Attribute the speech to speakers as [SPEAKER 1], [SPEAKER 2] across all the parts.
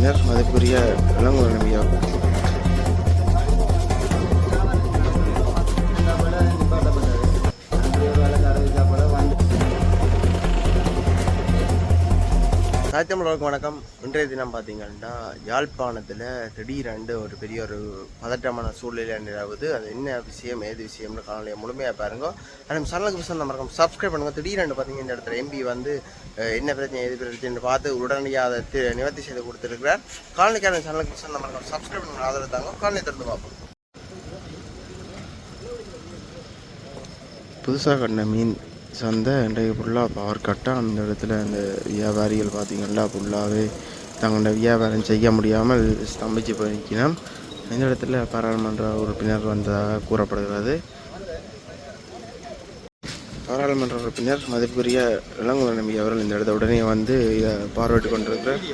[SPEAKER 1] பின்னர் மதிப்புரிய இளங்குமரன் நம்பியாகும். சாத்தியமளவுக்கு வணக்கம். இன்றைய தினம் பார்த்தீங்கன்னா யாழ்ப்பாணத்தில் திடீரென்று ஒரு பெரிய ஒரு பதட்டமான சூழ்நிலை நிலவுது. அது என்ன விஷயம் ஏது விஷயம்னு காணொலியை முழுமையாக பாருங்க. ஆனால் சேனலுக்கு விஷயம் நம்ம மறக்காம சப்ஸ்கிரைப் பண்ணுங்கள் திடீரென்று பார்த்தீங்கன்னா இந்த இடத்துல எம்பி வந்து என்ன பிரச்சனை ஏது பிரச்சனை பார்த்து உடனடியாக அதை நிவர்த்தி செய்து கொடுத்துருக்கிறார். காலனிக்கான சேனலுக்கு விஷயம் நம்ம மறக்காம சப்ஸ்கிரைப் பண்ணுங்க. ஆதரவு தாங்க. காலனி திறந்து பார்ப்போம். புதுசாக கண்ட மீன் சந்தை இன்றைக்கு ஃபுல்லாக பவர் கட்டாக அந்த இடத்துல அந்த வியாபாரிகள் பார்த்திங்கன்னா ஃபுல்லாகவே தங்களோட வியாபாரம் செய்ய முடியாமல் ஸ்தம்பிச்சு போய் இந்த இடத்துல பாராளுமன்ற உறுப்பினர் வந்ததாக கூறப்படுகிறது. பாராளுமன்ற உறுப்பினர் மதிப்புக்குரிய இளங்குமர நம்பி அவர்கள் இந்த இடத்த உடனே வந்து இதை பார்வையிட்டு கொண்டிருக்கிறார்.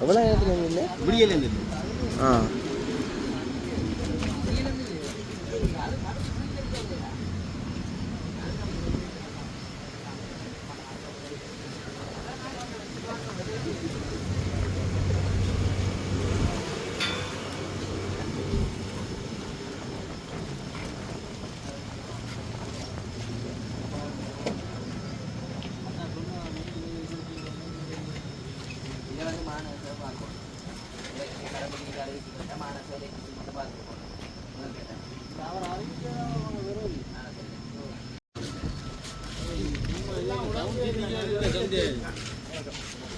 [SPEAKER 1] எவ்வளோ நேரத்தில் இல்லை
[SPEAKER 2] விடியலேருந்து
[SPEAKER 1] ஆ.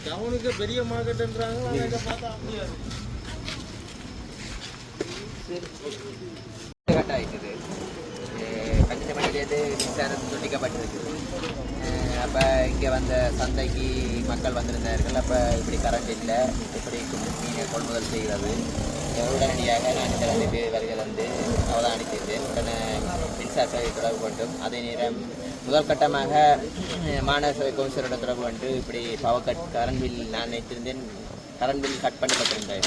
[SPEAKER 2] டவுனுக்கு பெரிய மார்க்கெட்ன்றாங்க அங்க
[SPEAKER 3] பன்னெண்டு மணிலேருந்து துண்டிக்கப்பட்டிருக்குது அப்போ இங்கே வந்த சந்தைக்கு மக்கள் வந்திருந்தார்கள். அப்போ இப்படி கரண்ட் இல்லை. இப்படி மீனை கொள்முதல் செய்கிறது உடனடியாக நான் இந்த ரெண்டு பேர் வரைகள் வந்து அவதானித்திருந்தேன் உடனே மின்சார சேவை தொடர்பு கொண்டும் அதே நேரம் முதல் கட்டமாக மாநகர சபை கவுன்சிலரோட தொடர்பு கொண்டு இப்படி பவர் கட் கரண்ட் பில் நான் நினைத்திருந்தேன் கரண்ட் பில் கட் பண்ணப்பட்டிருந்தேன்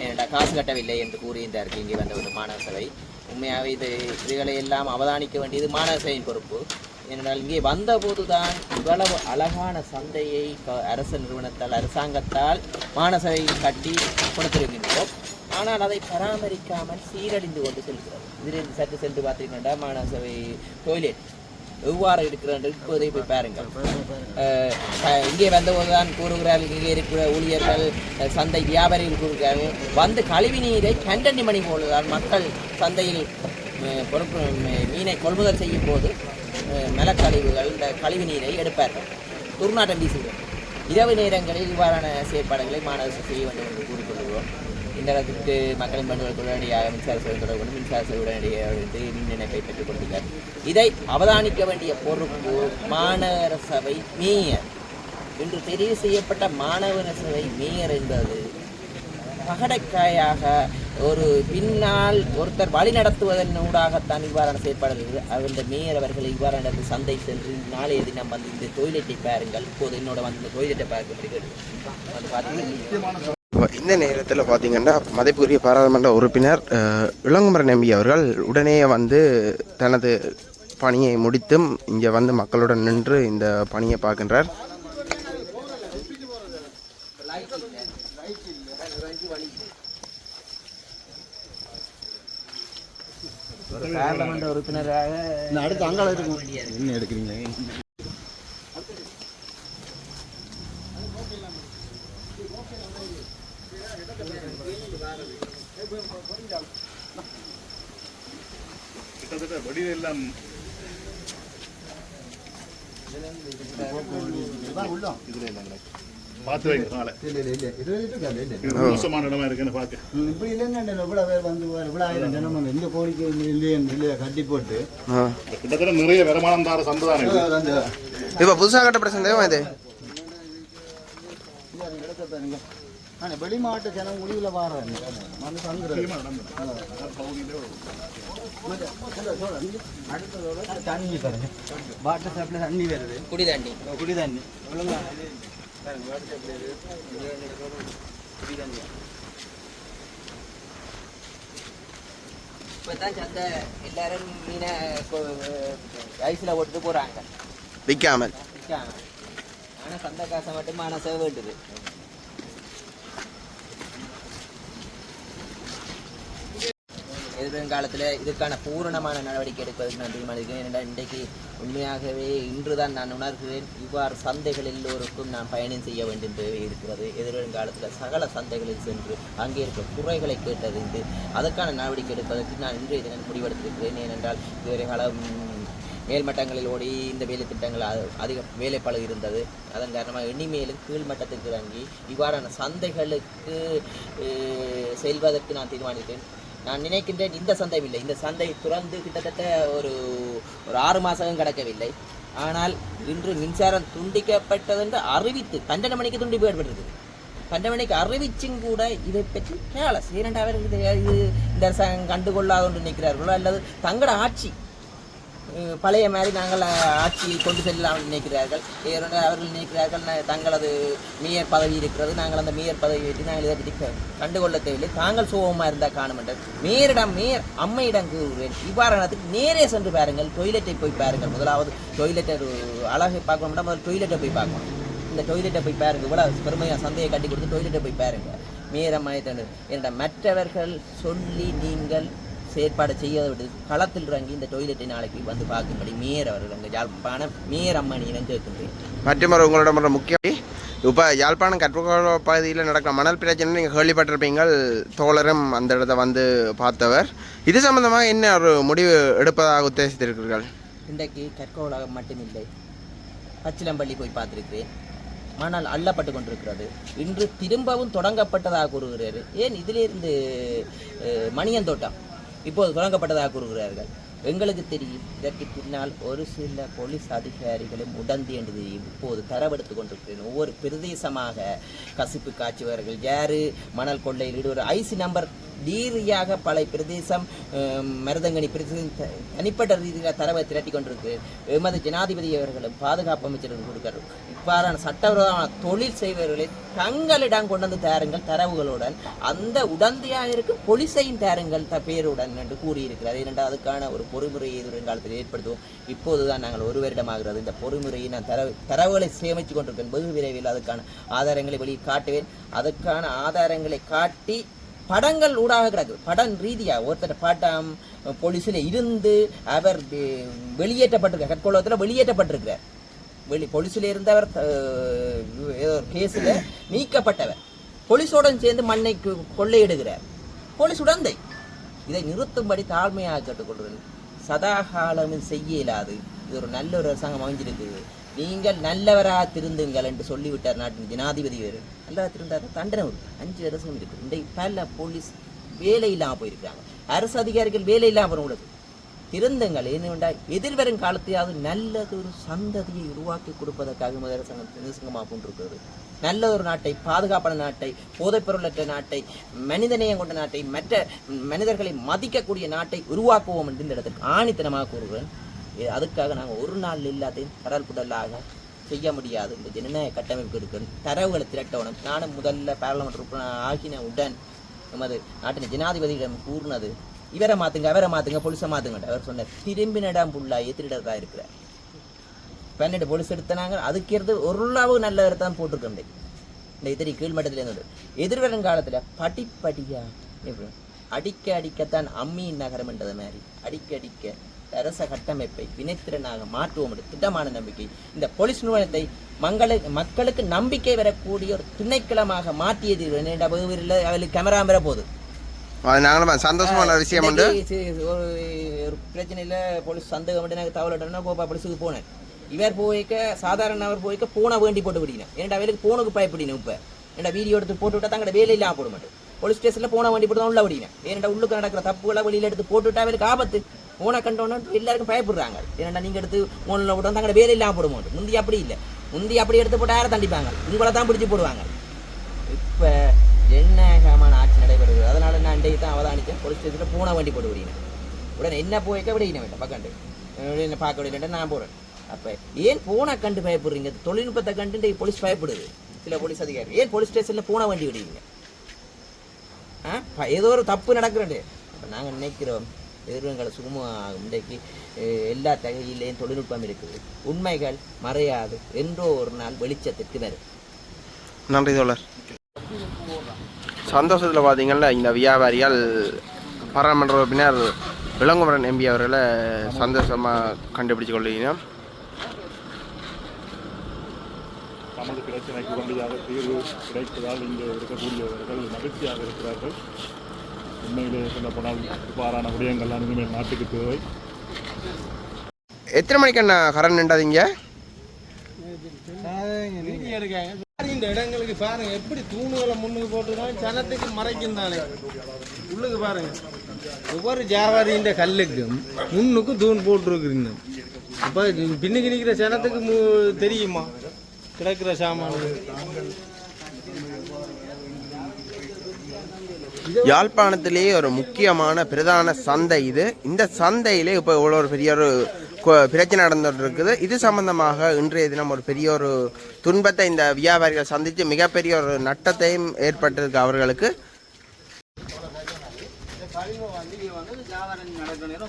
[SPEAKER 3] ஏனெண்டா காசு கட்டவில்லை என்று கூறியிருந்தார்கள். இங்கே வந்த ஒரு மாநகர சபை. உண்மையாகவே இது இதுகளை எல்லாம் அவதானிக்க வேண்டியது மாநகர பொறுப்பு. ஏனென்றால் இங்கே வந்தபோது தான் இவ்வளவு அழகான சந்தையை க- அரசு நிறுவனத்தால் அரசாங்கத்தால் மாநகர கட்டி கொடுத்திருக்கின்றோம். ஆனால் அதை பராமரிக்காமல் சீரழிந்து கொண்டு செல்கிறது. இதிலிருந்து சற்று சென்று பார்த்தீங்கன்னா மாநகர சபை டொய்லெட் எவ்வாறு இருக்கிறது இப்போதை போய் பாருங்கள். இங்கே வந்தபோது தான் கூறுகிறார்கள் இங்கே இருக்கிற ஊழியர்கள் சந்தை வியாபாரிகள் கூறுகிறார்கள் வந்து கழிவு நீரை கண்டனி மணி போலதான் மக்கள் சந்தையில் பொறுப்பு மீனை கொள்முதல் செய்யும் போது மலக்கழிவுகள் இந்த கழிவு நீரை எடுப்பார்கள். துர்நாட்டம் வீசுகிறோம் இரவு நேரங்களில் இவ்வாறான செயற்பாடுகளை மாணவர்கள் செய்ய வேண்டும் என்று கூறிக்கொள்கிறோம். எந்த அளவுக்கு மக்களின் பண்புகளுக்கு உடனடியாக மின்சார சேவை தொடர்பு மின்சார சேவை உடனடியாக எடுத்து மின் இணைப்பை பெற்றுக் கொடுத்துள்ளார் இதை அவதானிக்க வேண்டிய பொறுப்பு மாநகர சபை மேயர். இன்று தெரிவு செய்யப்பட்ட மாணவர சபை மேயர் என்பது பகடைக்காயாக ஒரு பின்னால் ஒருத்தர் வழி நடத்துவதன் ஊடாகத்தான் இவ்வாறான செயற்பாடுகள் அந்த மேயர் அவர்கள் இவ்வாறு நடந்து சந்தை சென்று நாளைய தினம் வந்து இந்த டொய்லெட்டை பாருங்கள். இப்போது என்னோட வந்து இந்த டொய்லெட்டை பார்க்க பார்த்தீங்கன்னா
[SPEAKER 1] இந்த நேரத்தில் பார்த்தீங்கன்னா மதிப்புக்குரிய பாராளுமன்ற உறுப்பினர் இளங்குமரன் எம்பி அவர்கள் உடனே வந்து தனது பணியை முடித்தும் இங்கே வந்து மக்களுடன் நின்று இந்த பணியை பார்க்கின்றார்.
[SPEAKER 3] பார்லமெண்ட் உறுப்பினராக
[SPEAKER 2] அடுத்து என்ன எடுக்கிறீங்க?
[SPEAKER 4] கிட்டத்தட்ட வடிவு எல்லாம். இதுல இல்லைங்களா பார்த்து வைங்க நாளை
[SPEAKER 2] இல்ல இல்ல இல்ல இது இருக்காது இல்ல
[SPEAKER 4] இது மோசமான இடமா இருக்குன்னு பார்க்க
[SPEAKER 2] இப்படி இல்லைங்க இவ்வளவு பேர் வந்து இவ்வளவு ஆயிரம் ஜனம் வந்து இந்த கோரிக்கை இல்லையே இல்லையே கட்டி போட்டு
[SPEAKER 1] ஆ.
[SPEAKER 4] கிட்டத்தட்ட நிறைய வருமானம் தார சந்தை தானே இது.
[SPEAKER 2] அந்த
[SPEAKER 1] இப்போ புதுசாக கட்டப்பட்ட சந்தேகம் இது
[SPEAKER 2] இடத்தை பாருங்க ஆனால் வெளி மாவட்ட ஜனம் முடிவில் வாராங்க வந்து தங்குறது அடுத்ததோட தண்ணி பாருங்க வாட்டர் ஷாப்பில் தண்ணி வருது
[SPEAKER 3] குடி தண்ணி
[SPEAKER 2] குடி தண்ணி ஒழுங்கா குடி தண்ணி
[SPEAKER 3] இப்பதான் சந்தை எல்லாரும் மீனை ஐஸ்ல போட்டு போறாங்க.
[SPEAKER 1] விற்காமல்
[SPEAKER 3] விற்காம ஆனா சந்தை காசை மட்டும் மனசே வேண்டுது. எதிர்காலத்தில் இதுக்கான பூரணமான நடவடிக்கை எடுப்பதற்கு நான் தீர்மானிக்கிறேன். ஏனென்றால் இன்றைக்கு உண்மையாகவே இன்றுதான் நான் உணர்கிறேன் இவ்வாறு சந்தைகள் எல்லோருக்கும் நான் பயணம் செய்ய வேண்டும் தேவை இருக்கிறது. எதிர்காலத்தில் சகல சந்தைகளில் சென்று அங்கே இருக்க குறைகளை கேட்டறிந்து அதற்கான நடவடிக்கை எடுப்பதற்கு நான் இன்றைய தினம் முடிவெடுத்திருக்கிறேன். ஏனென்றால் இதுவரை காலம் மேல்மட்டங்களில் ஓடி இந்த வேலை திட்டங்கள் அ- அதிக வேலைப்பாடு இருந்தது. அதன் காரணமாக இனிமேலும் கீழ்மட்டத்துக்கு இறங்கி இவ்வாறான சந்தைகளுக்கு செல்வதற்கு நான் தீர்மானித்தேன் நான் நினைக்கின்றேன் இந்த சந்தையும் இல்லை. இந்த சந்தை துறந்து கிட்டத்தட்ட ஒரு ஒரு ஆறு மாதம் கிடக்கவில்லை. ஆனால் இன்று மின்சாரம் துண்டிக்கப்பட்டதென்று அறிவித்து பன்னெண்டு மணிக்கு துண்டிப்பு ஏற்பட்டிருக்குது. பன்னெண்டு மணிக்கு அறிவிச்சும் கூட இதை பற்றி கேளஸ் ஏனென்றால் இது இந்த அரசாங்கம் கண்டுகொள்ளாது என்று நினைக்கிறார்களோ அல்லது தங்களோட ஆட்சி பழைய மாதிரி நாங்கள் ஆட்சியை கொண்டு செல்லலாம் நினைக்கிறார்கள். அவர்கள் நினைக்கிறார்கள் தங்களது மேயர் பதவி இருக்கிறது நாங்கள் அந்த மேயர் பதவி வைத்து நாங்கள் இதை பற்றி கண்டுகொள்ள தேவையில்லை. தாங்கள் சுகமாக இருந்தால் காணும் என்று மேயரிடம் மேயர் அம்மையிடம் கூறுவேன். இவ்வாறானதுக்கு நேரே சென்று பாருங்கள் டொய்லெட்டை போய் பாருங்கள். முதலாவது டொய்லெட்டை அழகை பார்க்கணும்னா முதல் டொய்லெட்டை போய் பார்க்கணும். இந்த டொய்லெட்டை போய் பாருங்க இவ்வளோ பெருமையாக சந்தையை கட்டி கொடுத்து டொய்லெட்டை போய் பாருங்க தண்டு என்ற மற்றவர்கள் சொல்லி நீங்கள் செயற்பாடு செய்யாத விட்டு களத்தில் இறங்கி இந்த டொய்லெட்டை நாளைக்கு வந்து பார்க்கும்படி மேயர் அவர்கள் அங்கே யாழ்ப்பாணம் மேயர் அம்மனியிடம் கேட்கின்றேன்.
[SPEAKER 1] மற்றும் ஒரு முக்கிய இப்போ யாழ்ப்பாணம் கற்றுக்கோள பகுதியில் நடக்கிற மணல் பிரச்சனை நீங்கள் கேள்விப்பட்டிருப்பீங்கள். தோழரும் அந்த இடத்த வந்து பார்த்தவர். இது சம்பந்தமாக என்ன ஒரு முடிவு எடுப்பதாக உத்தேசித்திருக்கிறீர்கள்?
[SPEAKER 3] இன்றைக்கு கற்கோளகம் மட்டுமில்லை. பச்சிலம்பள்ளி போய் பார்த்திருக்கிறேன். மணல் அள்ளப்பட்டு கொண்டிருக்கிறது. இன்று திரும்பவும் தொடங்கப்பட்டதாக கூறுகிறார். ஏன்? இதிலிருந்து அஹ், மணியன் தோட்டம் இப்போது தொடங்கப்பட்டதாக கூறுகிறார்கள். எங்களுக்கு தெரியும் இதற்கு பின்னால் ஒரு சில போலீஸ் அதிகாரிகளும் உடந்து என்று தெரியும். இப்போது தரவெடுத்து கொண்டிருக்கிறேன். ஒவ்வொரு பிரதேசமாக கசிப்பு காய்ச்சுவார்கள் யாரு? மணல் கொள்ளையில் ஒரு ஐசி நம்பர் ரீதியாக பல பிரதேசம் அஹ், மருதங்கனி பிரதேசம் த- தனிப்பட்ட ரீதியாக தரவை திரட்டி கொண்டிருக்கு. எமது ஜனாதிபதி அவர்களும் பாதுகாப்பு அமைச்சர்கள் கொடுக்கிறார் இவ்வாறான சட்டவிரோதமான தொழில் செய்பவர்களை தங்களிடம் கொண்டு வந்து தாருங்கள் தரவுகளுடன். அந்த உடந்தையாக இருக்கும் பொலிசையும் தாருங்கள் த பேருடன் என்று கூறியிருக்கிறார். ஏனென்றால் அதுக்கான ஒரு பொறுமுறையை எதிர்காலத்தில் ஏற்படுத்துவோம். இப்போதுதான் நாங்கள் ஒரு வருடமாகிறது இந்த பொறுமுறையை நான் தரவு தரவுகளை சேமித்து கொண்டிருக்கேன். வெகு விரைவில் அதுக்கான ஆதாரங்களை வெளியே காட்டுவேன். அதுக்கான ஆதாரங்களை காட்டி படங்கள் ஊடாக கிடையாது படம் ரீதியாக ஒருத்தர் பாட்டம் போலீஸில் இருந்து அவர் வெளியேற்றப்பட்டிருக்கார். கற்கொலத்தில் வெளியேற்றப்பட்டிருக்கிறார். வெளி போலீஸில் இருந்தவர் ஏதோ ஒரு கேஸில் நீக்கப்பட்டவர். போலீஸோடன் சேர்ந்து மண்ணை கொள்ளையிடுகிறார். போலீஸ் உடந்தை. இதை நிறுத்தும்படி தாழ்மையாக கேட்டுக்கொள்கிறேன் சதாகாலமும் செய்ய இயலாது இது ஒரு நல்ல ஒரு அரசாங்கம் அமைஞ்சிருக்குது. நீங்கள் நல்லவராக திருந்துங்கள் என்று சொல்லிவிட்டார் நாட்டின் ஜனாதிபதி வேறு நல்லவராக திருந்தார்? தண்டனை இருக்கு அஞ்சு வருஷம் இருக்கு இன்றைக்கு பல போலீஸ் வேலை இல்லாமல் போயிருக்காங்க. அரசு அதிகாரிகள் வேலை இல்லாமல் உள்ளது திருந்துங்கள். ஏனென்றால் எதிர்வரும் காலத்தையாவது நல்லது ஒரு சந்ததியை உருவாக்கி கொடுப்பதற்காக முதலரசங்கம் அரசாங்கம் கொண்டிருக்கிறது நல்ல ஒரு நாட்டை பாதுகாப்பான நாட்டை போதைப்பொருளற்ற நாட்டை மனிதநேயம் கொண்ட நாட்டை மற்ற மனிதர்களை மதிக்கக்கூடிய நாட்டை உருவாக்குவோம் என்று இந்த இடத்துக்கு ஆணித்தனமாக கூறுகிறேன். அதுக்காக நாங்கள் ஒரு நாள் எல்லாத்தையும் கடல் புடலாக செய்ய முடியாது. இந்த ஜனநாயக கட்டமைப்பு இருக்கு. தரவுகளை திரட்டணும். நானும் முதல்ல பாராளுமன்ற உறுப்பினர் ஆகின உடன் நமது நாட்டின் ஜனாதிபதியிடம் கூறினது இவரை மாத்துங்க அவரை மாத்துங்க போலீஸை மாற்றுங்க அவர் சொன்னார். திரும்பினிடம் புள்ளா எத்திரிடறதா இருக்கிறார். பன்னெண்டு போலீஸ் எடுத்தனாங்க. அதுக்கு இருந்து நல்ல தான் போட்டிருக்கோம் இந்த எதிரி கீழ்மட்டத்தில் இருந்து எதிர்வரும் காலத்தில் படிப்படியா எப்படி? அடிக்க அடிக்கத்தான் அம்மியின் நகரம் என்றது மாதிரி. அடிக்க அடிக்க அரச கட்டமைப்பை வினைத்திறனாக மாற்றுவோம் என்று திட்டமான நம்பிக்கை இந்த போலீஸ் நிறுவனத்தை மங்களுக்கு மக்களுக்கு நம்பிக்கை வரக்கூடிய ஒரு திணைக்களமாக மாற்றியது அவளுக்கு கேமரா பெற போகுது.
[SPEAKER 1] நாங்களும் சந்தோஷமான விஷயம்
[SPEAKER 3] ஒரு ஒரு பிரச்சனையில் போலீஸ் சந்தேகம் தவறிட்டோம்னா கோபா போலீஸுக்கு போனேன். இவர் போய்க்க சாதாரண அவர் போய்க்க போனை வேண்டி போட்டு விடினேன். ஏன்டா வேலைக்கு போனுக்கு பயப்படினேன் இப்போ. ஏன்டா வீடியோ எடுத்து போட்டு விட்டா தங்கட வேலை போட மாட்டேன். போலீஸ் ஸ்டேஷனில் போனை வேண்டி போட்டு தான் உள்ள விடினேன். ஏன்டா உள்ளுக்கு நடக்கிற தப்புகளை வெளியில் எடுத்து போட்டு விட்டா அவருக்கு ஆபத்து. போனை கண்டோன்னு எல்லாருக்கும் பயப்படுறாங்க. ஏன்டா நீங்கள் எடுத்து போனில் விட்டா தங்கட வேலை இல்லாம போட மாட்டோம் முந்தி அப்படி இல்லை. முந்தி அப்படி எடுத்து போட்டு யாரை தண்டிப்பாங்க? உங்களை தான் பிடிச்சி போடுவாங்க. இப்போ இன்றைக்கு தான் அவதானிச்சேன் போலீஸ் ஸ்டேஷனில் பூனை வண்டி போட்டு விடுறீங்க உடனே என்ன போய்க்க விடுங்க வேண்டாம் பக்கண்டு. என்ன பார்க்க விட நான் போகிறேன் அப்போ ஏன் பூனை கண்டு பயப்படுறீங்க? தொழில்நுட்பத்தை கண்டு இன்றைக்கு போலீஸ் பயப்படுது. சில போலீஸ் அதிகாரி ஏன் போலீஸ் ஸ்டேஷனில் பூனை வண்டி விடுவீங்க? ஆ? ஏதோ ஒரு தப்பு நடக்கிறது. அப்போ நாங்கள் நினைக்கிறோம் எதிர்வங்களை சுகமாக இன்றைக்கு எல்லா தகையிலேயும் தொழில்நுட்பம் இருக்குது. உண்மைகள் மறையாது. என்றோ ஒரு நாள் வெளிச்சத்திற்கு வரும்.
[SPEAKER 1] நன்றி தோழர். சந்தோஷத்தில் பார்த்தீங்கன்னா இந்த வியாபாரிகள் பாராளுமன்ற உறுப்பினர் விளங்குமரன் எம்பி அவர்களை சந்தோஷமாக கண்டுபிடிச்சு கொள்கிறோம்.
[SPEAKER 4] நமது பிரச்சனைக்கு உடனடியாக தீர்வு கிடைப்பதால் இங்கே இருக்கக்கூடியவர்கள் மகிழ்ச்சியாக இருக்கிறார்கள். உண்மையிலே சொல்லப்போனால் இவ்வாறான விடயங்கள்லாம் இனிமேல் நாட்டுக்கு தேவை.
[SPEAKER 1] எத்தனை மணிக்கு அண்ணா கரண்ட் நின்றாதீங்க?
[SPEAKER 2] இந்த இடங்களுக்கு பாருங்க எப்படி தூணுகளை முன்னுக்கு போட்டுருக்காங்க சனத்துக்கு மறைக்கும் தானே உள்ளுக்கு பாருங்க. ஒவ்வொரு ஜாவாரியின் கல்லுக்கும் முன்னுக்கு தூண் போட்டுருக்குறீங்க. அப்போ பின்னுக்கு நிற்கிற சனத்துக்கு தெரியுமா? கிடக்கிற சாமான்
[SPEAKER 1] யாழ்ப்பாணத்திலேயே ஒரு முக்கியமான பிரதான சந்தை இது. இந்த சந்தையிலே இப்போ இவ்வளோ ஒரு பெரிய ஒரு பிரச்சனை நடந்துட்டு இருக்குது இது சம்பந்தமாக இன்றைய தினம் ஒரு பெரிய ஒரு துன்பத்தை இந்த வியாபாரிகள் சந்தித்து மிகப்பெரிய ஒரு நட்டத்தையும் ஏற்பட்டிருக்கு அவர்களுக்கு.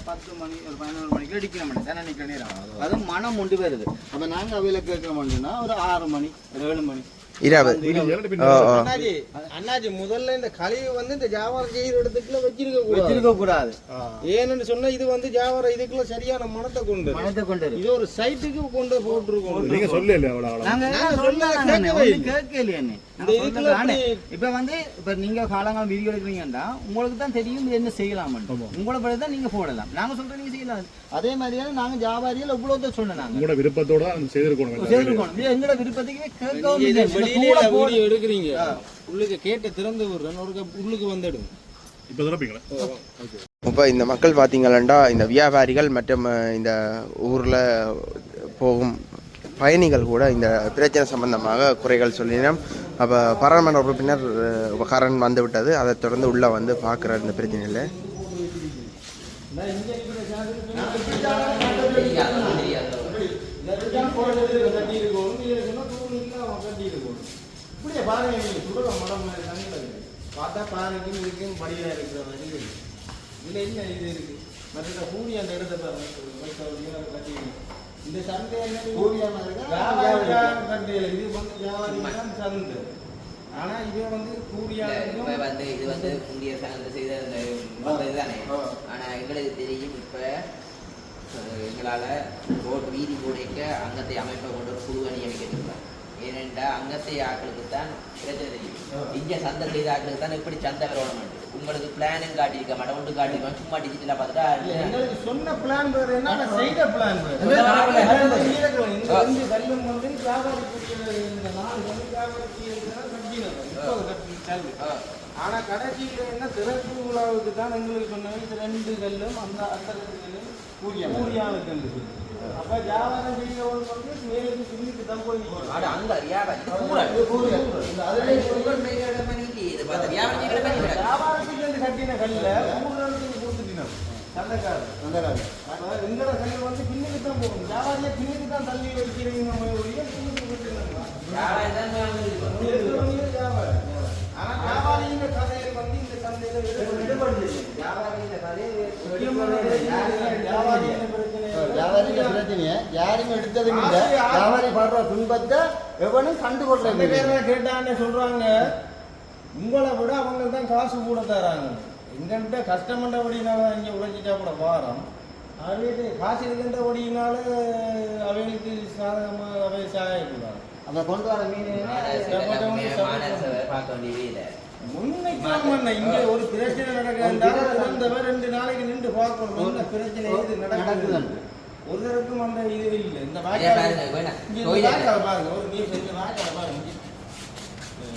[SPEAKER 2] பத்து மணி ஒரு பதினோரு மணிக்கு அடிக்கிற மணி தானே நிற்கிற நேரம் அது மனம் உண்டு வருது அப்போ நாங்கள் அவையில் கேட்க மாட்டோம்னா ஒரு ஆறு மணி ஒரு ஏழு மணி அண்ணாஜி அண்ணாஜி முதல்ல இந்த கழிவு வந்து இந்த ஜாவாரம் செய்யற இடத்துக்குள்ள வச்சிருக்க கூடாது. வச்சிருக்க கூடாது. ஏன்னு சொன்னா இது வந்து ஜாவாரம் இதுக்குள்ள சரியான மனத்தை கொண்டு மனத்தை கொண்டு இது ஒரு சைட்டுக்கு கொண்டு போட்டுருக்கோம்.
[SPEAKER 4] நீங்க சொல்லல
[SPEAKER 5] இப்ப வந்து இப்ப நீங்க காலங்காலம் வீடியோ எடுக்கிறீங்கன்னா உங்களுக்கு தான் தெரியும் என்ன செய்யலாம் உங்களை படி தான் நீங்க போடலாம். நாங்க சொல்றோம் நீங்க செய்யலாம்.
[SPEAKER 2] அதே மாதிரியான நாங்க ஜாவாரியில் எவ்வளவு சொன்னோம் நாங்க.
[SPEAKER 4] உங்களோட விருப்பத்தோட
[SPEAKER 5] செய்திருக்கோம் எங்களோட விருப்பத்துக்கு கேட்கவும் போட-
[SPEAKER 2] எடுக்கிறீங்க உள்ளுக்கு கேட்டு திறந்து விடுறேன் உள்ளுக்கு வந்துடுங்க
[SPEAKER 4] இப்போ திறப்பீங்களா
[SPEAKER 1] இப்போ இந்த மக்கள் பார்த்தீங்களா இந்த வியாபாரிகள் மற்றும் இந்த ஊரில் போகும் பயணிகள் கூட இந்த பிரச்சனை சம்பந்தமாக குறைகள் சொல்லினோம் அப்போ பாராளுமன்ற உறுப்பினர் கரண் வந்து விட்டது அதை தொடர்ந்து உள்ளே வந்து பார்க்குற இந்த பிரச்சனையில்
[SPEAKER 2] இப்படியே பாருங்க நீங்க சுடுற கிடக்குது. பார்த்தா பாருங்க இருக்கிற மாதிரி இருக்கு. இதுல என்ன இது இருக்கு? மற்ற கூடி அந்த இடத்தை பாருங்க. இந்த சந்தை என்ன வியாபாரியா கட்டியில இது வந்து வியாபாரி தான் சந்தை? ஆனா இது வந்து கூடியா
[SPEAKER 3] வந்து இது வந்து இந்திய சார்ந்த செய்த அந்த இதுதானே. ஆனா எங்களுக்கு தெரியும் இப்போ எங்களால ரோட் வீதி போடைக்க அங்கத்தை அமைப்பை கொண்டு ஒரு குழுவை நியமிக்கிறாங்க ஏனென்றா அங்கத்தை ஆக்களுக்கு தான் பிரச்சனை இங்க சந்தை செய்த ஆக்களுக்கு தான் எப்படி சந்தை வரணும் உங்களுக்கு பிளானும் காட்டியிருக்க? மாட்டோம் ஒன்று காட்டியிருக்கோம். சும்மா டிஜிட்டலாக
[SPEAKER 2] இல்ல,
[SPEAKER 3] பார்த்துட்டா
[SPEAKER 2] எங்களுக்கு சொன்ன பிளான் வேற என்ன செய்த பிளான் ஆனா கடைசியில என்ன திறப்பு விழாவுக்கு தான் எங்களுக்கு சொன்னாங்க இந்த ரெண்டு கல்லும் அந்த அந்த ரெண்டு கல்லும் கூரியான கல்லு அப்ப வியாபாரம் செய்யறவங்க வந்து மேலுக்கு பின்னுக்கு தான் போய் நிக்கணும்.
[SPEAKER 3] ஆனா அங்க வியாபாரி இது கூட
[SPEAKER 2] இது கூரியா. இந்த அதுல
[SPEAKER 3] உங்கள் மேல பண்ணி இது பார்த்து வியாபாரம் செய்கிற பண்ணி
[SPEAKER 2] வியாபாரத்துக்கு வேண்டி கட்டின கல்ல. ஊர்ல கொடுத்துட்டீங்க வந்து பின்னுக்கு தான் போகும் வியாபாரியை பின்னுக்கு தான் தள்ளி வைக்கிறீங்க நம்ம ஒழிய ஆனா வியாபாரியின் கதையை வந்து இந்த சந்தையில விடுபடுது. முக்கியமான வியாபாரியின் பிரச்சனை
[SPEAKER 6] வியாபாரிங்க பிரச்சனையை யாரும் எடுத்ததும் இல்லை. வியாபாரி படுற துன்பத்தை எவனும் கண்டுகொள்றது
[SPEAKER 2] அந்த கேட்டான்னு சொல்றாங்க. உங்களை விட அவங்க தான் காசு கூட தராங்க. எங்கள்கிட்ட கஷ்டமன்றபடினால இங்கே உழைச்சி சாப்பிட வாரம் அவைக்கு காசு இருக்கின்றபடினால அவைகளுக்கு சாதகமாக அவை சாயக்கூடாது.
[SPEAKER 6] அதை கொண்டு வர மீன்
[SPEAKER 3] பார்க்க வேண்டியவே இல்லை.
[SPEAKER 2] முன்னைக்கு இங்க ஒரு பிரச்சனை வந்தவர் ரெண்டு நாளைக்கு நின்று பார்க்கணும். என்ன பிரச்சனை? இது நடக்குது.
[SPEAKER 6] நடக்குதுன்னு.
[SPEAKER 2] ஒரு தரப்பும் அந்த இது இல்லை. இந்த
[SPEAKER 3] பாருங்க,
[SPEAKER 2] ஒரு இந்த வாய்க்கால் பாருங்க.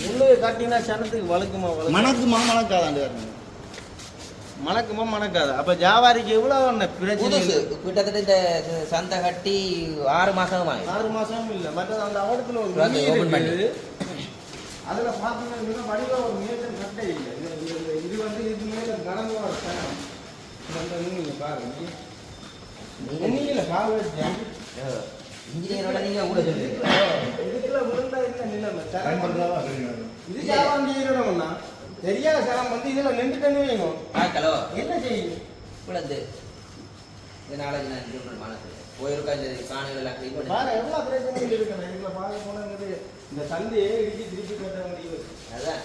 [SPEAKER 2] உள்ளே காட்டினா சனத்துக்கு வழுக்குமா வழுக்கு
[SPEAKER 6] மணக்குமா மணக்காதாண்டு
[SPEAKER 2] மணக்குமா மணக்காது? அப்ப ஜாவாரிக்கு எவ்வளவு என்ன பிரச்சனை
[SPEAKER 3] கிட்டத்தட்ட இந்த சந்தை கட்டி ஆறு மாசமா
[SPEAKER 2] ஆறு மாசமும் இல்ல. மற்றது அந்த அவடத்துல ஒரு
[SPEAKER 3] open
[SPEAKER 2] இருக்குது அதுல பாத்தீங்கன்னா வடிவா ஒரு மேஜர் கட்டை இல்லை. இது வந்து இதுக்கு மேல கடந்து வர சேனம் இந்த நீங்க பாருங்க. நீங்கள
[SPEAKER 3] இன்ஜினியரோட நீங்க கூட சொல்லுவீங்க
[SPEAKER 2] இதுக்குள்ள விழுந்தா என்ன நிலைமை? சேனம்
[SPEAKER 4] பயன்படுத்தாதான் தெரியும்
[SPEAKER 2] இது சேலம் செய்யணும்னா தெரியாத சேனம் வந்து இதுல
[SPEAKER 3] பார்க்கலோ?
[SPEAKER 2] என்ன செய்யும்
[SPEAKER 3] குழந்தை இந்த நாளைக்கு நான் இது மனசு போயிருக்கா இந்த காணுகள் எல்லாம் க்ளீன் பண்ணி
[SPEAKER 2] எவ்வளவு பிரச்சனைகள் இருக்கு இதுல பார்க்க இந்த சந்தையே இடிச்சு திருப்பி கட்ட
[SPEAKER 3] அதான்.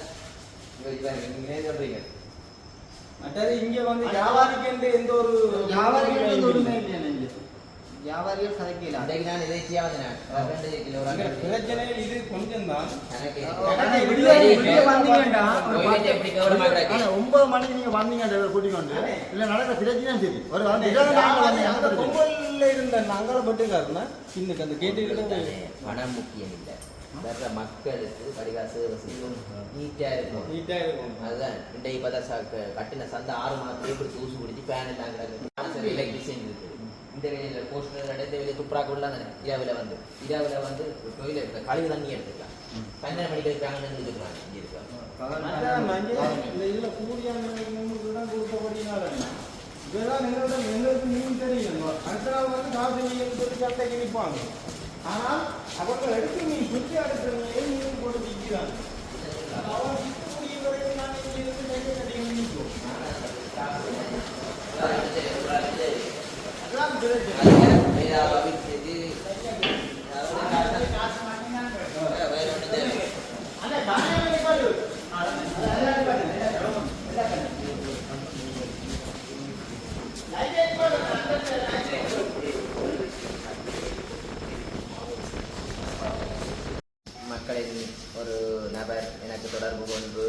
[SPEAKER 3] சொல்றீங்க?
[SPEAKER 2] மற்றது இங்க வந்து வியாபாரிக்கு எந்த ஒரு
[SPEAKER 5] வியாபாரிகள் வந்து உரிமை இல்லையா நெஞ்சு வியாபாரிகள் கதைக்கலாம்
[SPEAKER 3] அன்றைக்கு நான். இறைச்சியா வந்தேன் ரெண்டு கிலோ ஒரு
[SPEAKER 2] அங்க
[SPEAKER 3] அங்க
[SPEAKER 2] பிரச்சனை இது கொஞ்சம் தான்
[SPEAKER 6] ஒன்பது மணிக்கு நீங்க வந்தீங்க கூட்டிக் கொண்டு இல்ல நடக்கிற பிரச்சனை சரி. ஒரு
[SPEAKER 2] பொங்கல்ல இருந்த நங்கால பட்டுக்காருன்னா இன்னைக்கு அந்த கேட்டுக்கிட்ட
[SPEAKER 3] பணம் முக்கியம் இல்லை. வர்ற மக்களுக்கு பரிகாச செய்யும் நீட்டா இருக்கும்
[SPEAKER 2] நீட்டா இருக்கும்
[SPEAKER 3] அதுதான். இன்றைக்கு பார்த்தா கட்டின சந்தை ஆறு மாதத்துக்கு இப்படி தூசு பிடிச்சி பேன் எல்லாம் கிடக்கு. எலக்ட்ரிஷியன் இருக்குது இந்த வேலையில் போஸ்டர் இந்த வேலையை துப்புராக்க விடலாம் தானே? இரவில் வந்து. இரவில் வந்து தொழில் இருக்க கழிவு தண்ணி எடுத்துக்கலாம். பன்னெண்டு மணிக்கு இருக்காங்கன்னு இருக்கலாம் இங்கே இருக்காங்க
[SPEAKER 2] இதெல்லாம் எங்களோட எங்களுக்கு மீன் தெரியும். அடுத்த நாள் வந்து காசு மீன் சொல்லி சந்தைக்கு நிற்பாங்க ஆனால் அவங்க எடுத்து மீன் சுற்றி அடுத்த மீன் மீன் போட்டு விற்கிறாங்க. அவங்க விற்கக்கூடிய வரைக்கும் நான் இங்கே இருந்து கையை கட்டி நிற்கும் அதான் பிரச்சனை அந்த காரணம் பாரு
[SPEAKER 3] மக்களின் ஒரு நபர் எனக்கு தொடர்பு கொண்டு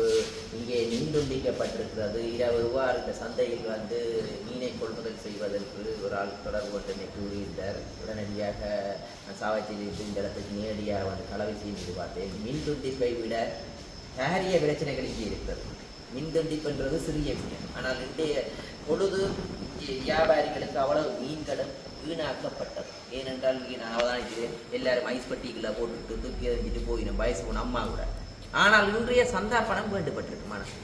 [SPEAKER 3] இங்கே மீன் துண்டிக்கப்பட்டிருக்கிறது இரவு ரூபா இந்த சந்தையில் வந்து மீனை கொள்முதல் செய்வதற்கு ஒரு ஆள் தொடர்பு கொண்டு என்னை கூறியிருந்தார். உடனடியாக நான் இந்த இடத்துக்கு நேரடியாக வந்து கலவை செய்து பார்த்தேன். மின் துண்டிப்பை விட பாரிய பிரச்சனைகளுக்கு இருக்கிறது. மின் துண்டிப்புன்றது சிறிய விஷயம். ஆனால் இன்றைய பொழுது வியாபாரிகளுக்கு அவ்வளவு மீன்களும் வீணாக்கப்பட்டது. ஏனென்றால் இங்கே நான் அவதானிக்கிறேன் எல்லாரும் ஐஸ் பட்டிக்குள்ள போட்டுட்டு தூக்கி எறிஞ்சிட்டு போயிடும் வயசு போன அம்மா கூட. ஆனால் இன்றைய சந்தா பணம் வேண்டுபட்டிருக்கு மனசு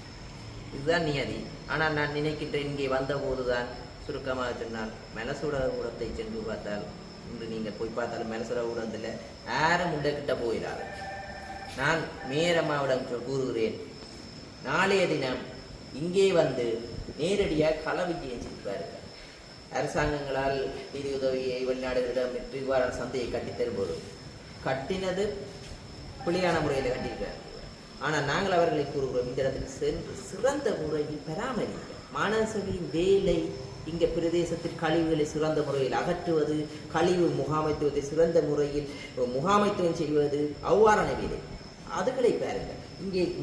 [SPEAKER 3] இதுதான் நியதி. ஆனால் நான் நினைக்கின்றேன் இங்கே வந்தபோது தான் சுருக்கமாக சொன்னால் மெலசுட ஊடத்தை சென்று பார்த்தால் இன்று நீங்கள் போய் பார்த்தாலும் மெலசுட ஊடகத்தில் யாரும் கிட்ட போயிடாது நான் மேரம்மாவிடம் கூறுகிறேன் நாளைய தினம் இங்கே வந்து நேரடியாக கள செய்வார்கள் அரசாங்கங்களால் நிதி உதவியை வெளிநாடுகளிடம் பெற்று இவ்வாறான சந்தையை கட்டித்தரும்போது கட்டினது புலியான முறையில் கட்டியிருக்கிறார். ஆனால் நாங்கள் அவர்களை கூறுகிறோம் இந்த இடத்துக்கு சென்று சிறந்த முறையில் பராமரிக்க. மாணவர்களின் வேலை இங்கே பிரதேசத்தில் கழிவுகளை சிறந்த முறையில் அகற்றுவது கழிவு முகாமைத்துவத்தை சிறந்த முறையில் முகாமைத்துவம் செய்வது அவ்வாறான வேலை. அதுகளை பாருங்கள். இங்கே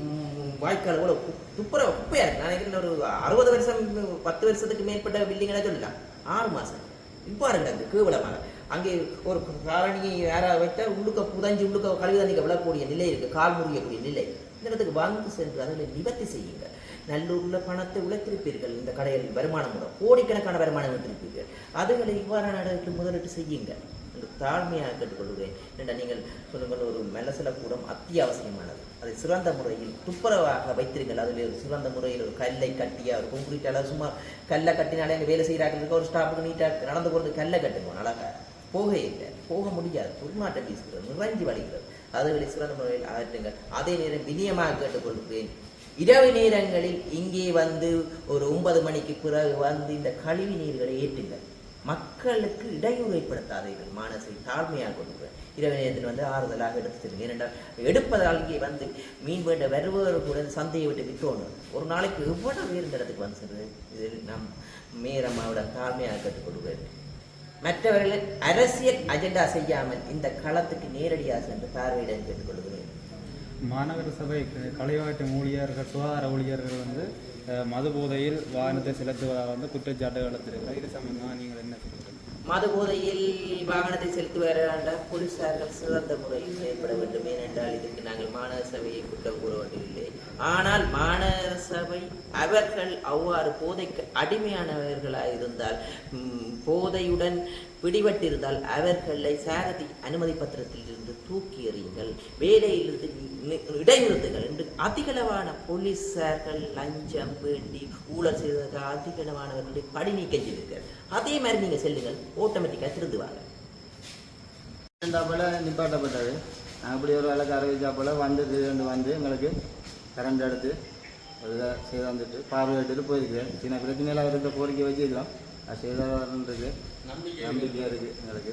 [SPEAKER 3] வாய்க்கால் கூட கு- துப்புர குப்பையா இருக்கு. நான் நினைக்கிறேன் ஒரு அறுபது வருஷம் பத்து வருஷத்துக்கு மேற்பட்ட பில்டிங்களை சொல்லலாம். ஆறு மாதம் இவ்வாறு அங்கே கேவலமாக. அங்கே ஒரு காரணியை யாராவது வைத்தால் உள்ளுக்க புதஞ்சு உள்ளுக்க கழிவு தண்ணிக்கு விழக்கூடிய நிலை இருக்குது கால் முறியக்கூடிய நிலை. இடத்துக்கு வாங்கி சென்று அதில் நிவர்த்தி செய்யுங்க நல்லூரில் பணத்தை உழைத்திருப்பீர்கள். இந்த கடையில் வருமானம் மூலம் கோடிக்கணக்கான வருமானம் வைத்திருப்பீர்கள். அதுகளை இவ்வாறான இடத்துக்கு முதலீட்டு செய்யுங்க என்று தாழ்மையாக கேட்டுக்கொள்கிறேன். ஏன்னா நீங்கள் சொல்லுங்கள் ஒரு மெலசல கூடம் அத்தியாவசியமானது. அதை சிறந்த முறையில் துப்புரவாக வைத்திருங்கள். அதில் ஒரு சிறந்த முறையில் ஒரு கல்லை கட்டியா ஒரு கொங்கிரீட் அளவு சும்மா கல்லை கட்டினாலே அங்கே வேலை செய்கிறார்கள் ஒரு ஸ்டாஃபுக்கு நீட்டாக நடந்து போகிறது கல்லை கட்டுங்க. அழகா. போக இல்லை. போக முடியாது. துர்நாட்டம் வீசுகிறது. நிறைஞ்சு வலிக்கிறது அதுகளை சிறந்த முறையில் அகற்றுங்கள். அதே நேரம் விநியமாக கேட்டுக்கொள்கிறேன். இரவு நேரங்களில் இங்கே வந்து ஒரு ஒன்பது மணிக்கு பிறகு வந்து இந்த கழிவு நீர்களை ஏற்றுங்கள். மக்களுக்கு இடையூறு ஏற்படுத்தாதீர்கள். மனசை தாழ்மையாக கொடுக்குறேன் இரவு நேரத்தில் வந்து ஆறுதலாக எடுத்து செல்லுங்கள். ஏனென்றால் எடுப்பதால் இங்கே வந்து மீன் வேண்ட வருபவர் கூட சந்தையை விட்டு விற்றோணும் ஒரு நாளைக்கு எவ்வளவு பேர் இந்த இடத்துக்கு வந்து செல்வது இதில் நாம் மேரம்மாவிடம் தாழ்மையாக கற்றுக்கொள்கிறேன் மற்றவர்கள் அரசியல் அஜெண்டா செய்யாமல் இந்த களத்துக்கு நேரடியாக சென்று பார்வையிட கேட்டுக்கொள்கிறேன்
[SPEAKER 7] மாநகர சபை க- கலைவாட்டு ஊழியர்கள் சுகாதார ஊழியர்கள் வந்து மது போதையில் வாகனத்தை செலுத்துவதாக வந்து குற்றச்சாட்டுகள் எடுத்திருக்கிறார். இது சம்பந்தமாக நீங்கள் என்ன சொல்றீங்க
[SPEAKER 3] மது போதையில் வாகனத்தை செலுத்துவார் போலீசார்கள் சிறந்த முறையில் செயல்பட வேண்டும். ஏனென்றால் இதுக்கு நாங்கள் மாநகர சபையை குற்றம் கூற வேண்டியதில்லை. ஆனால் மாநகர சபை அவர்கள் அவ்வாறு போதைக்கு அடிமையானவர்களாக இருந்தால் போதையுடன் பிடிபட்டிருந்தால் அவர்களை சாரதி அனுமதி பத்திரத்தில் இருந்து தூக்கி எறியுங்கள். வேலையிலிருந்து இடைநிறுத்துங்கள் என்று அதிகளவான போலீசார்கள் லஞ்சம் வேண்டி ஊழல் செய்ததாக அதிகளவானவர்களை படி நீக்கம் செய்திருக்கிறார் அதே மாதிரி நீங்க செல்லுங்கள். ஆட்டோமேட்டிக்காக திருந்துவாங்க.
[SPEAKER 6] போல நிப்பாட்டப்பட்டது. அப்படி ஒரு வேலைக்கு அறிவிச்சா போல வந்து திடீர்னு வந்து எங்களுக்கு கரண்ட் எடுத்து செய்து வந்துட்டு பார்வையிட்டு போயிருக்கிறேன். சின்ன பிரச்சனையில் அவர்கிட்ட கோரிக்கை வச்சுக்கிறோம் அது செய்தவர்ன்றது நம்பிக்கை இருக்குது எங்களுக்கு.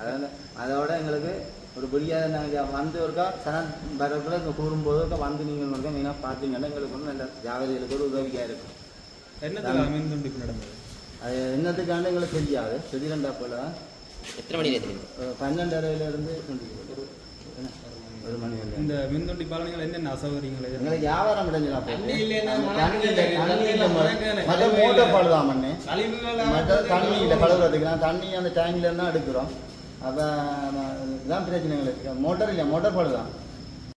[SPEAKER 6] அதாவது அதோட எங்களுக்கு ஒரு பெரிய நாங்கள் வந்து ஒருக்கா சன வரக்குள்ள கூறும்போது ஒருக்கா வந்து நீங்கள் ஒருக்கா மெயினாக பார்த்தீங்கன்னா எங்களுக்கு ஒன்றும் நல்ல ஜாகிரதைகளுக்கு ஒரு உதவியாக இருக்கும்.
[SPEAKER 7] நடந்தது?
[SPEAKER 6] அது என்னத்துக்காண்டு எங்களுக்கு தெரியாது. திடீரெண்டா போல
[SPEAKER 3] எத்தனை மணி
[SPEAKER 6] மணி வரைக்கும்
[SPEAKER 7] இந்த மின் துண்டிப்பால் நீங்கள் என்னென்ன அசௌகரியங்களை?
[SPEAKER 6] எங்களுக்கு வியாபாரம் முடிஞ்சா
[SPEAKER 2] தண்ணி
[SPEAKER 6] மற்ற. பாடுதான் மண்ணு
[SPEAKER 2] கழிவுகள்
[SPEAKER 6] மற்ற தண்ணி இல்லை கழுவுறதுக்கு நான் தண்ணி அந்த டேங்க்ல இருந்தா எடுக்கிறோம். அப்போ இதான் பிரச்சனை எங்களுக்கு மோட்டர் இல்லை மோட்டர் பாடுதான்